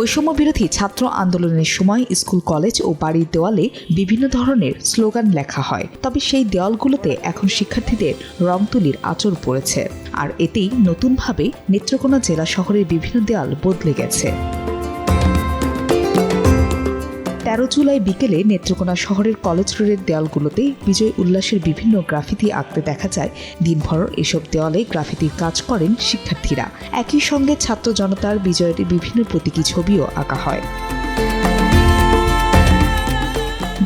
বৈষম্য বিরোধী ছাত্র আন্দোলনের সময় স্কুল, কলেজ ও বাড়ির দেওয়ালে বিভিন্ন ধরনের স্লোগান লেখা হয়। তবে সেই দেওয়ালগুলোতে এখন শিক্ষার্থীদের রং তুলির আচর পড়েছে। আর এতেই নতুনভাবে নেত্রকোনা জেলা শহরের বিভিন্ন দেয়াল বদলে গেছে। তেরো জুলাই বিকেলে নেত্রকোনা শহরের কলেজ রোডের দেয়ালগুলোতে বিজয় উল্লাসের বিভিন্ন গ্রাফিতি আঁকতে দেখা যায়। দিনভর এসব দেওয়ালে গ্রাফিতির কাজ করেন শিক্ষার্থীরা। একই সঙ্গে ছাত্র জনতার বিজয়ের বিভিন্ন প্রতীকী ছবিও আঁকা হয়।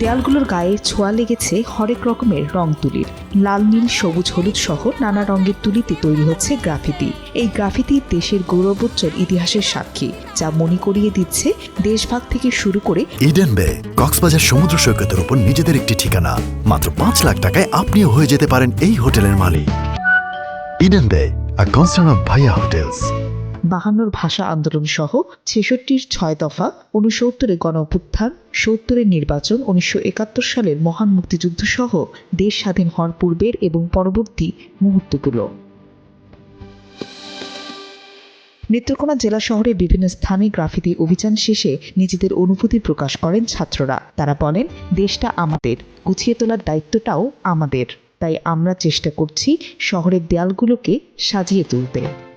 দেয়ালগুলোর গায়ে ছোঁয়া লেগেছে হরেক রকমের রং তুলির। লাল, নীল, সবুজ, হলুদ সহ নানা রঙের তুলিতে তৈরি হচ্ছে গ্রাফিতি। এই গ্রাফিতি দেশের গৌরবোজ্জ্বল ইতিহাসের সাক্ষী, যা মনে করিয়ে দিচ্ছে দেশভাগ থেকে শুরু করে ইডেন বে কক্সবাজার সমুদ্র সৈকতের উপর নিজেদের একটি ঠিকানা। মাত্র পাঁচ লাখ টাকায় আপনিও হয়ে যেতে পারেন এই হোটেলের মালিক। Eden Bay a concern of Bhaiya hotels বাহান্নর ভাষা আন্দোলন সহ ছেষট্টির ছয় দফা, উনসত্তরের গণ সত্তরের নির্বাচন, উনিশশো একাত্তর সালের মহান মুক্তিযুদ্ধ সহ দেশ স্বাধীন হওয়ার পূর্বের এবং পরবর্তী মুহূর্তগুলো। নেত্রকোনা জেলা শহরে বিভিন্ন স্থানে গ্রাফিতি অভিযান শেষে নিজেদের অনুভূতি প্রকাশ করেন ছাত্ররা। তারা বলেন, দেশটা আমাদের, গুছিয়ে তোলার দায়িত্বটাও আমাদের। তাই আমরা চেষ্টা করছি শহরের দেয়ালগুলোকে সাজিয়ে তুলতে।